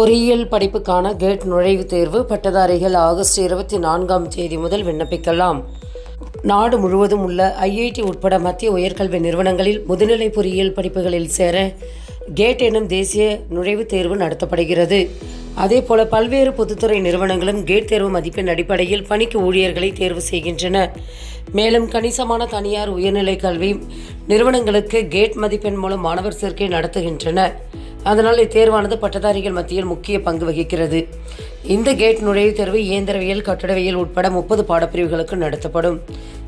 பொறியியல் படிப்புக்கான கேட் நுழைவுத் தேர்வு பட்டதாரிகள் ஆகஸ்ட் இருபத்தி நான்காம் தேதி முதல் விண்ணப்பிக்கலாம். நாடு முழுவதும் உள்ள ஐஐடி உட்பட மத்திய உயர்கல்வி நிறுவனங்களில் முதுநிலை பொறியியல் படிப்புகளில் சேர கேட் எனும் தேசிய நுழைவுத் தேர்வு நடத்தப்படுகிறது. அதேபோல பல்வேறு பொதுத்துறை நிறுவனங்களும் கேட் தேர்வு மதிப்பெண் அடிப்படையில் பணிக்கு ஊழியர்களை தேர்வு செய்கின்றன. மேலும் கணிசமான தனியார் உயர்நிலை கல்வி நிறுவனங்களுக்கு கேட் மதிப்பெண் மூலம் மாணவர் சேர்க்கை நடத்துகின்றன அதனால் இத்தேர்வானது பட்டதாரிகள் மத்தியில் முக்கிய பங்கு வகிக்கிறது. இந்த கேட் நுழைவுத் தேர்வு இயந்திரவியல் கட்டடவியல் உட்பட முப்பது பாடப்பிரிவுகளுக்கு நடத்தப்படும்.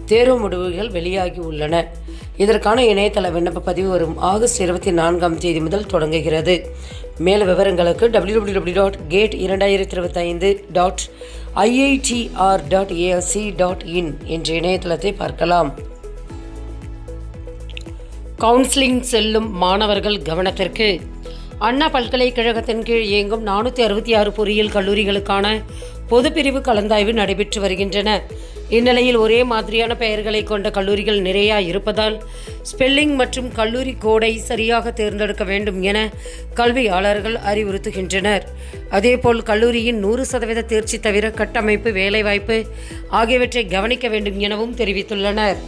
தேர்வு முடிவுகள் வெளியாகி உள்ளன. இதற்கான இணையதள விண்ணப்ப பதிவு வரும் ஆகஸ்ட் இருபத்தி நான்காம் தேதி முதல் தொடங்குகிறது. மேல விவரங்களுக்கு W W W dot CAT இரண்டாயிரத்தி இருபத்தைந்து dot IITR dot ASC dot in என்ற இணையதளத்தை பார்க்கலாம். கவுன்சிலிங் செல்லும் மாணவர்கள் கவனத்திற்கு அண்ணா பல்கலைக்கழகத்தின் கீழ் இயங்கும் நானூற்றி அறுபத்தி ஆறு பொறியியல் கல்லூரிகளுக்கான பொதுப்பிரிவு கலந்தாய்வு நடைபெற்று வருகின்றன. இந்நிலையில் ஒரே மாதிரியான பெயர்களை கொண்ட கல்லூரிகள் நிறையா இருப்பதால் ஸ்பெல்லிங் மற்றும் கல்லூரி கோடை சரியாக தேர்ந்தெடுக்க வேண்டும் என கல்வியாளர்கள் அறிவுறுத்துகின்றனர். அதேபோல் கல்லூரியின் நூறு சதவீத தேர்ச்சி தவிர கட்டமைப்பு வேலைவாய்ப்பு ஆகியவற்றை கவனிக்க வேண்டும் எனவும் தெரிவித்துள்ளனர்.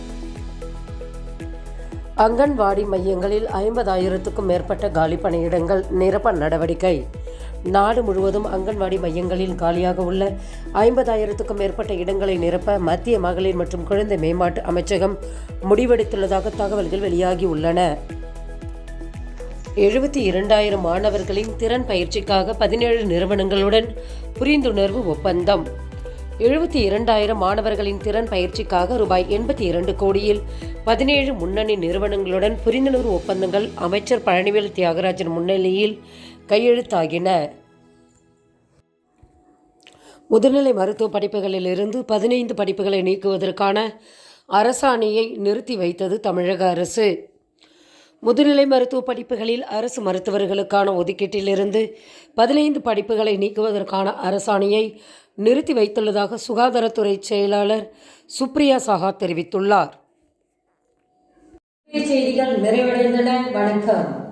அங்கன்வாடி மையங்களில் ஐம்பதாயிரத்துக்கும் மேற்பட்ட காலி பணியிடங்கள் நிரப்ப நடவடிக்கை. நாடு முழுவதும் அங்கன்வாடி மையங்களில் காலியாக உள்ள ஐம்பதாயிரத்துக்கும் மேற்பட்ட இடங்களை நிரப்ப மத்திய மகளிர் மற்றும் குழந்தை மேம்பாட்டு அமைச்சகம் முடிவெடுத்துள்ளதாக தகவல்கள் வெளியாகி உள்ளன. எழுபத்தி இரண்டாயிரம் மாணவர்களின் திறன் பயிற்சிக்காக பதினேழு நிறுவனங்களுடன் புரிந்துணர்வு ஒப்பந்தம். எழுபத்தி இரண்டாயிரம் மாணவர்களின் திறன் பயிற்சிக்காக ரூபாய் எண்பத்தி இரண்டு கோடியில் பதினேழு முன்னணி நிறுவனங்களுடன் புரிந்துணர்வு ஒப்பந்தங்கள் அமைச்சர் பழனிவேல் தியாகராஜன் முன்னிலையில் கையெழுத்தாகின. முதுநிலை மருத்துவ படிப்புகளிலிருந்து பதினைந்து படிப்புகளை நீக்குவதற்கான அரசாணையை நிறுத்தி வைத்தது தமிழக அரசு. முதுநிலை மருத்துவ படிப்புகளில் அரசு மருத்துவர்களுக்கான ஒதுக்கீட்டிலிருந்து பதினைந்து படிப்புகளை நீக்குவதற்கான அரசாணையை நிறுத்தி வைத்துள்ளதாக சுகாதாரத்துறை செயலாளர் சுப்ரியா சாஹா தெரிவித்துள்ளார். செய்திகள் நிறைவடைந்தன. வணக்கம்.